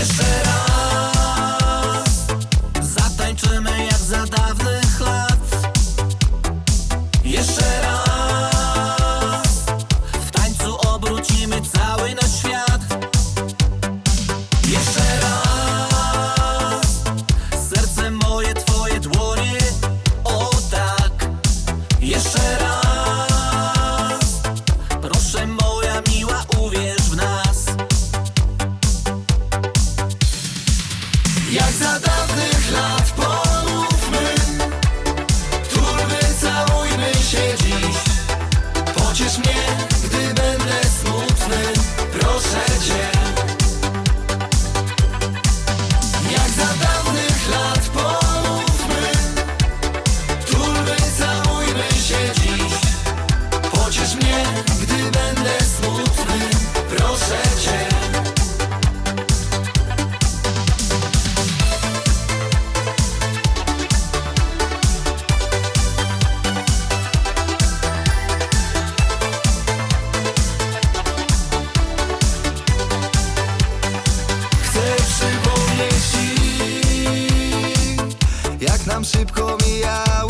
I said. nam szybko mijały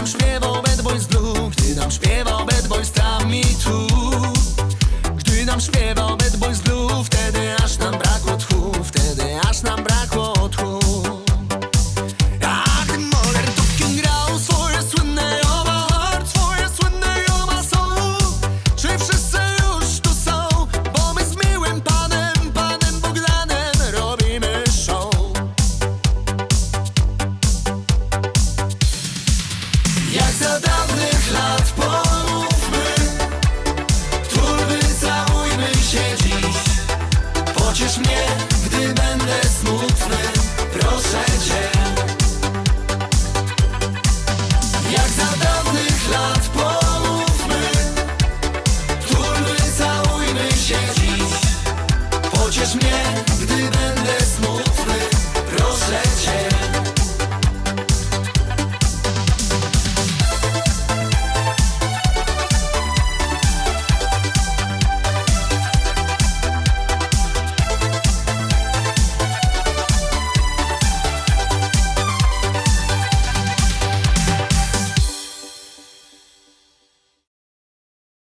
nam śpiewał Bad Boys Blue Gdy nam śpiewał Bad Boys tam i tu. Gdy nam śpiewał Bad Boys Blue Wtedy aż nam brakło tchu Wtedy aż nam brakło tchu. love.